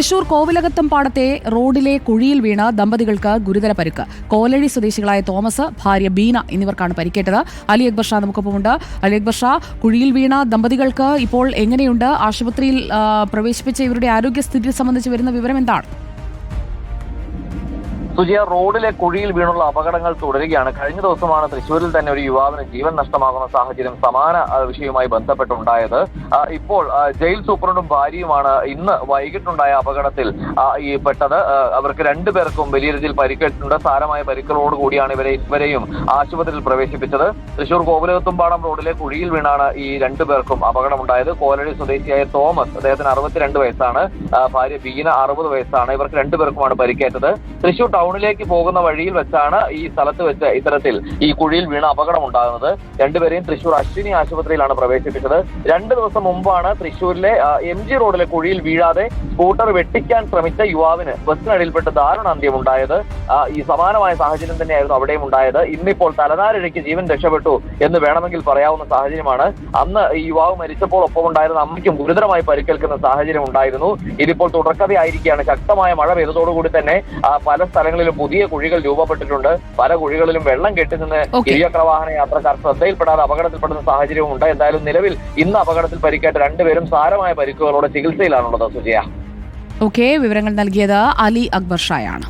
തൃശൂർ കോവിലകത്തം പാടത്തെ റോഡിലെ കുഴിയിൽ വീണ ദമ്പതികൾക്ക് ഗുരുതര പരുക്ക്. കോലഴി സ്വദേശികളായ തോമസ് ഭാര്യ ബീന എന്നിവർക്കാണ് പരിക്കേറ്റത്. അലി അക്ബർ ഷാ നമുക്കൊപ്പമുണ്ട്. അലി അക്ബർ ഷാ കുഴിയിൽ വീണ ദമ്പതികൾക്ക് ഇപ്പോൾ എങ്ങനെയുണ്ട്? ആശുപത്രിയിൽ പ്രവേശിപ്പിച്ച ഇവരുടെ ആരോഗ്യസ്ഥിതി സംബന്ധിച്ച് വരുന്ന വിവരം എന്താണ്? സുജിയ റോഡിലെ കുഴിയിൽ വീണുള്ള അപകടങ്ങൾ തുടരുകയാണ്. കഴിഞ്ഞ ദിവസമാണ് തൃശ്ശൂരിൽ തന്നെ ഒരു യുവാവിന് ജീവൻ നഷ്ടമാകുന്ന സാഹചര്യം സമാന വിഷയവുമായി ബന്ധപ്പെട്ടുണ്ടായത്. ഇപ്പോൾ ജയിൽ സൂപ്രണ്ടും ഭാര്യയുമാണ് ഇന്ന് വൈകിട്ടുണ്ടായ അപകടത്തിൽ ഈ പെട്ടത്. അവർക്ക് രണ്ടുപേർക്കും വലിയ രീതിയിൽ പരിക്കേറ്റിട്ടുണ്ട്. സാരമായ പരിക്കുകളോട് കൂടിയാണ് ഇവരെ ഇവരെയും ആശുപത്രിയിൽ പ്രവേശിപ്പിച്ചത്. തൃശൂർ കോവിലകത്തുംപാടം റോഡിലെ കുഴിയിൽ വീണാണ് ഈ രണ്ടുപേർക്കും അപകടമുണ്ടായത്. കോലടി സ്വദേശിയായ തോമസ് അദ്ദേഹത്തിന് അറുപത്തിരണ്ട് വയസ്സാണ്. ഭാര്യ ബീന അറുപത് വയസ്സാണ്. ഇവർക്ക് രണ്ടുപേർക്കുമാണ് പരിക്കേറ്റത്. തൃശൂർ ടൗണിലേക്ക് പോകുന്ന വഴിയിൽ വെച്ചാണ് ഈ സ്ഥലത്ത് വെച്ച് ഇത്തരത്തിൽ ഈ കുഴിയിൽ വീണ അപകടം ഉണ്ടാകുന്നത് രണ്ടുപേരെയും തൃശൂർ അശ്വിനി ആശുപത്രിയിലാണ് പ്രവേശിപ്പിച്ചത്. രണ്ട് ദിവസം മുമ്പാണ് തൃശൂരിലെ എം ജി റോഡിലെ കുഴിയിൽ വീഴാതെ സ്കൂട്ടർ വെട്ടിക്കാൻ ശ്രമിച്ച യുവാവിന് ബസ്സിനടിയിൽപ്പെട്ട് ദാരുണാന്ത്യം ഉണ്ടായത്. ആ, ഈ സമാനമായ സാഹചര്യം തന്നെയായിരുന്നു അവിടെയും ഉണ്ടായത്. ഇന്നിപ്പോൾ തലനാരിഴയ്ക്ക് ജീവൻ രക്ഷപ്പെട്ടു എന്ന് വേണമെങ്കിൽ പറയാവുന്ന സാഹചര്യമാണ്. അന്ന് ഈ യുവാവ് മരിച്ചപ്പോൾ ഒപ്പം ഉണ്ടായിരുന്ന അമ്മയ്ക്കും ഗുരുതരമായി പരിക്കേൽക്കുന്ന സാഹചര്യം ഉണ്ടായിരുന്നു. ഇതിപ്പോൾ തുടർക്കഥയായിരിക്കുകയാണ്. ശക്തമായ മഴ പെയ്തതോടുകൂടി തന്നെ പല സ്ഥലങ്ങളിലും പുതിയ കുഴികൾ രൂപപ്പെട്ടിട്ടുണ്ട്. പല കുഴികളിലും വെള്ളം കെട്ടി നിന്ന്. ഇരുചക്ര വാഹന യാത്രക്കാർ ശ്രദ്ധയിൽപ്പെടാതെ അപകടത്തിൽപ്പെടുന്ന സാഹചര്യവും ഉണ്ട് എന്തായാലും നിലവിൽ ഇന്ന് അപകടത്തിൽ പരിക്കേറ്റ രണ്ടുപേരും സാരമായ പരിക്കുകളോടെ ചികിത്സയിലാണുള്ളത് സുജയ. ഓക്കെ വിവരങ്ങൾ നൽകിയത് അലി അക്ബർ ഷായാണ്.